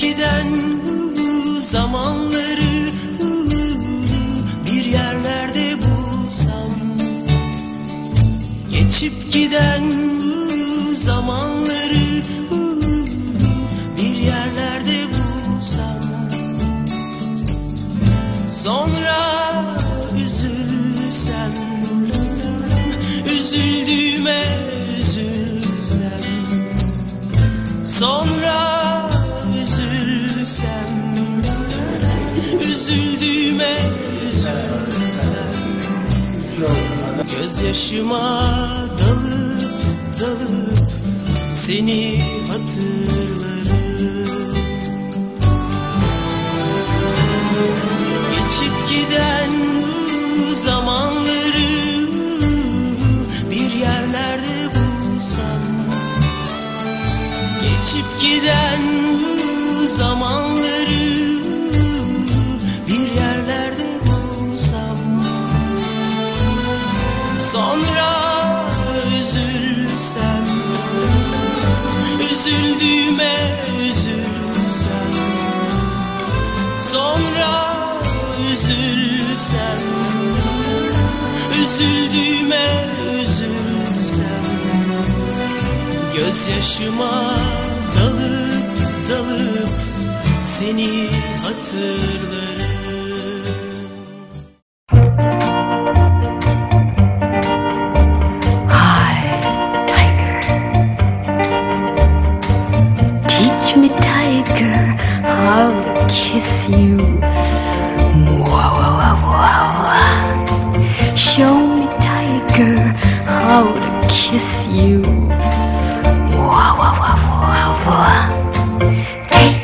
giden zamanları bir yerlerde bulsam. Geçip giden zamanları bir yerlerde bulsam. Sonra üzülsem Üzüldüğüme üzülsem. Sonra üzülsem Üzüldüğüme üzülsem. Gözyaşıma dalıp dalıp Seni hatırlarım. Geçip giden zamanları bir yerlerde bulsam? Geçip giden zamanları bir yerlerde bulsam. Sonra üzülsem Üzüldüğüme üzülsem. Sonra üzülsem Üzüldüğüme üzülsem. Gözyaşıma dalıp dalıp Seni hatırlarım Hi, tiger. Teach me, tiger, how to kiss you. Wow, wow, wow. Show me, tiger, how to kiss you. Wow, wow, wow, wow, wow. Take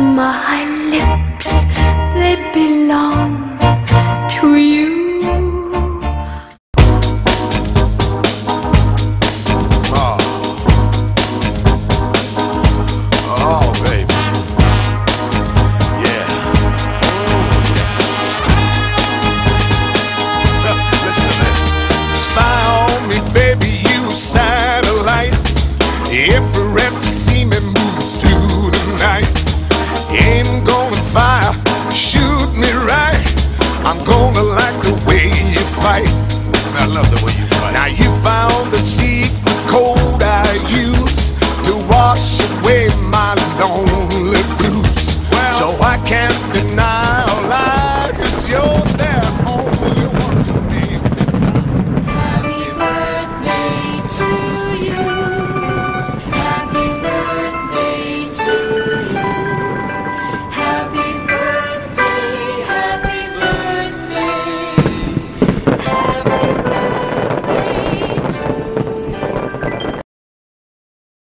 my lips, they belong to you.